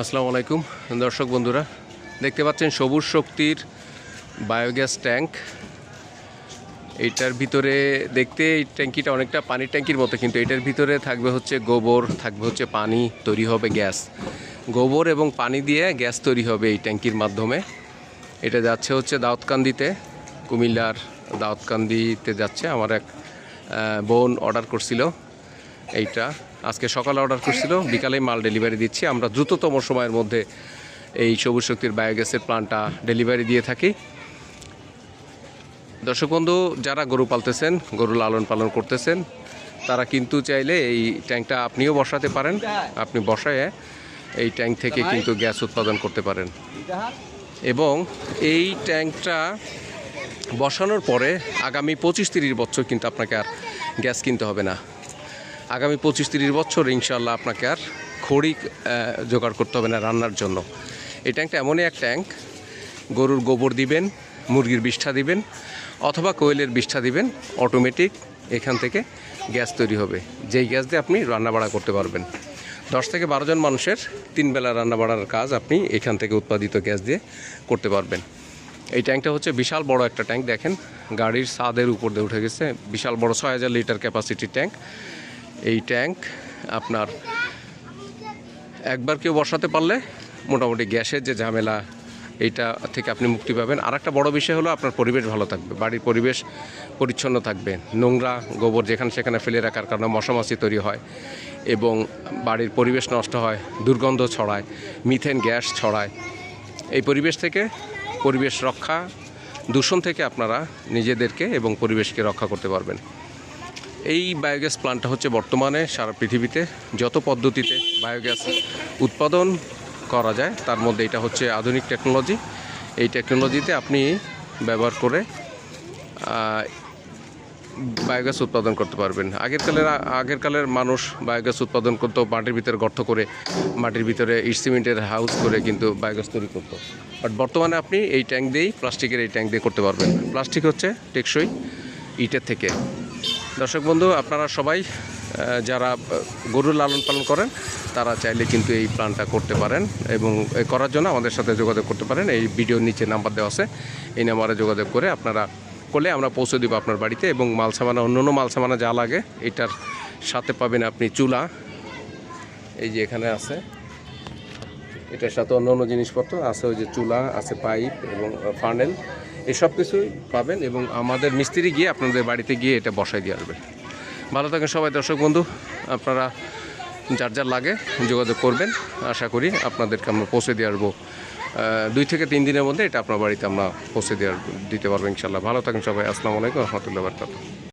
আসসালামু আলাইকুম। দর্শক বন্ধুরা, দেখতে পাচ্ছেন সবুজ শক্তির বায়োগ্যাস ট্যাঙ্ক। এইটার ভিতরে দেখতে এই ট্যাঙ্কিটা অনেকটা পানির ট্যাঙ্কির মতো, কিন্তু এটার ভিতরে থাকবে হচ্ছে গোবর, থাকবে হচ্ছে পানি, তৈরি হবে গ্যাস। গোবর এবং পানি দিয়ে গ্যাস তৈরি হবে এই ট্যাঙ্কির মাধ্যমে। এটা যাচ্ছে হচ্ছে দাউদকান্দিতে, কুমিল্লার দাউদকান্দিতে যাচ্ছে আমার এক বোন অর্ডার করছিল। এইটা। আজকে সকালে অর্ডার করছিল বিকালে মাল ডেলিভারি দিচ্ছি। আমরা দ্রুততম সময়ের মধ্যে এই সবুজ শক্তির বায়োগ্যাসের প্ল্যান্টটা ডেলিভারি দিয়ে থাকি। দর্শক বন্ধু, যারা গরু পালতেছেন, গরু লালন পালন করতেছেন, তারা কিন্তু চাইলে এই ট্যাঙ্কটা আপনিও বসাতে পারেন। আপনি বসায় এই ট্যাঙ্ক থেকে কিন্তু গ্যাস উৎপাদন করতে পারেন। এবং এই ট্যাঙ্কটা বসানোর পরে আগামী পঁচিশ তিরিশ বছর কিন্তু আপনাকে আর গ্যাস কিনতে হবে না। আগামী পঁচিশ তিরিশ বছর ইনশাল্লাহ আপনাকে আর খড়ি জোগাড় করতে হবে না রান্নার জন্য। এই ট্যাঙ্কটা এমনই এক ট্যাঙ্ক, গরুর গোবর দিবেন, মুরগির বিষ্ঠা দিবেন, অথবা কোয়েলের বিষ্ঠা দিবেন অটোমেটিক এখান থেকে গ্যাস তৈরি হবে। যেই গ্যাস দিয়ে আপনি রান্নাবাড়া করতে পারবেন। দশ থেকে বারো জন মানুষের তিন বেলা রান্নাবাড়ার কাজ আপনি এখান থেকে উৎপাদিত গ্যাস দিয়ে করতে পারবেন। এই ট্যাঙ্কটা হচ্ছে বিশাল বড় একটা ট্যাঙ্ক, দেখেন। গাড়ির ছাদের উপর দিয়ে উঠে গেছে। বিশাল বড় ছয় হাজার লিটার ক্যাপাসিটির ট্যাঙ্ক। এই ট্যাঙ্ক আপনার একবার কেউ বসাতে পারলে মোটামুটি গ্যাসের যে ঝামেলা, এইটা থেকে আপনি মুক্তি পাবেন। আর একটা বড় বিষয় হলো আপনার পরিবেশ ভালো থাকবে, বাড়ির পরিবেশ পরিচ্ছন্ন থাকবে। নোংরা গোবর যেখানে সেখানে ফেলে রাখার কারণে মশামাছি তৈরি হয় এবং বাড়ির পরিবেশ নষ্ট হয়, দুর্গন্ধ ছড়ায়, মিথেন গ্যাস ছড়ায়। এই পরিবেশ থেকে পরিবেশ রক্ষা, দূষণ থেকে আপনারা নিজেদেরকে এবং পরিবেশকে রক্ষা করতে পারবেন। এই বায়োগ্যাস প্ল্যান্টটা হচ্ছে বর্তমানে সারা পৃথিবীতে যত পদ্ধতিতে বায়োগ্যাস উৎপাদন করা যায়, তার মধ্যে এটা হচ্ছে আধুনিক টেকনোলজি এই টেকনোলজিতে আপনি ব্যবহার করে বায়োগ্যাস উৎপাদন করতে পারবেন। আগের কালের আগের কালের মানুষ বায়োগ্যাস উৎপাদন করতো, মাটির ভিতরে গর্ত করে, মাটির ভিতরে ইট সিমেন্টের হাউস করে কিন্তু বায়োগ্যাস তৈরি করতো। বাট বর্তমানে আপনি এই ট্যাঙ্ক দিয়েই প্লাস্টিকের এই ট্যাঙ্ক দিয়ে করতে পারবেন। প্লাস্টিক হচ্ছে টেকসই ইটের থেকে। দর্শক বন্ধু, আপনারা সবাই যারা গরু লালন পালন করেন, তারা চাইলে কিন্তু এই প্ল্যানটা করতে পারেন এবং করার জন্য আমাদের সাথে যোগাযোগ করতে পারেন। এই ভিডিওর নিচে নাম্বার দেওয়া আছে। এই নাম্বারে যোগাযোগ করে আপনারা করলে আমরা পৌঁছে দেবো আপনার বাড়িতে এবং মাল সামানা অন্য অন্য মাল সামানা যা লাগে, এটার সাথে পাবেন আপনি চুলা। এই যে এখানে আছে। এটার সাথে অন্য অন্য জিনিসপত্র, আছে ওই যে চুলা, আছে পাইপ এবং ফানেল। এসব কিছুই পাবেন এবং আমাদের মিস্ত্রি গিয়ে আপনাদের বাড়িতে গিয়ে এটা বসাই দিয়ে আসবে। ভালো থাকেন সবাই, দর্শক বন্ধু, আপনারা যার যার লাগে যোগাযোগ করবেন। আশা করি আপনাদেরকে আমরা পৌঁছে দিয়ে আসব দুই থেকে তিন দিনের মধ্যে এটা আপনার বাড়িতে আমরা পৌঁছে দিয়ে দিতে পারব ইনশাল্লাহ ভালো থাকেন সবাই, আসসালামু আলাইকুম রহমতুল্লাহ বারকাত